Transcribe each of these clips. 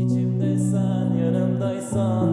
içimde sen yanımdaysan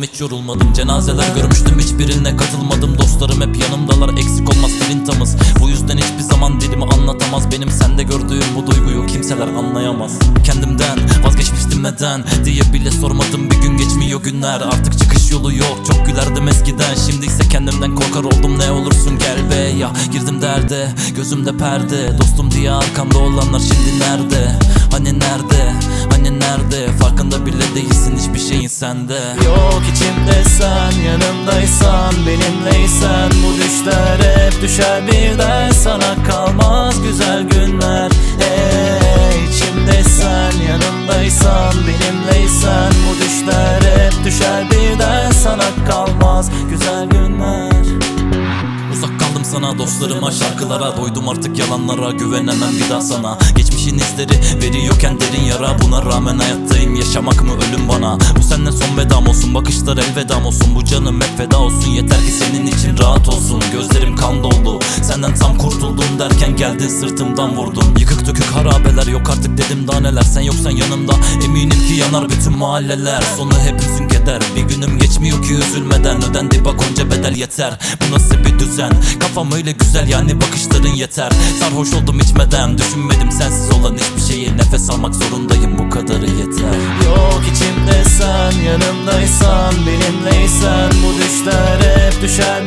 koştum hiç yorulmadım. Cenazeler görmüştüm hiçbirine katılmadım. Dostlarım hep yanımdalar eksik olmaz filintamız. Bu yüzden hiçbir zaman dilimi anlatamaz. Benim sende gördüğüm bu duyguyu kimseler anlayamaz. Kendimden vazgeçmiştim neden diye bile sormadım. Bir gün geçmiyor günler artık çıkış yolu yok. Çok gülerdim eskiden şimdi ise kendimden korkar oldum. Ne olursun gel be ya. Girdim derde Gözümde perde. Dostum diye arkamda olanlar şimdi nerede sende. Yok içimde sen yanımdaysan benimleysen Bu düşler hep düşer. Birden sana kalmaz güzel günler sana dostlarıma şarkılara Doydum artık yalanlara güvenemem bir daha sana. Geçmişin izleri veriyorken derin yara Buna rağmen hayattayım yaşamak mı ölüm bana? Bu senden son vedam olsun bakışlar elvedam olsun Bu canım hep feda olsun. Yeter ki senin için rahat olsun Gözlerim kan doldu. Senden tam kurtuldum derken geldin sırtımdan vurdun Yıkık dökük harabeler yok artık dedim daha neler? Sen yoksan yanımda eminim ki yanar bütün mahalleler. Sonu hep keder bir günüm geçmiyor ki üzülmeden. Ödendi bak onca bedel yeter. Bu nasıl bir düzen? Kafam öyle güzel yani bakışların yeter. Sarhoş oldum içmeden. Düşünmedim sensiz olan hiçbir şeyi. Nefes almak zorundayım. Bu kadarı yeter. Yok içimde sen yanımdaysan benimleysen. Bu düşler hep düşer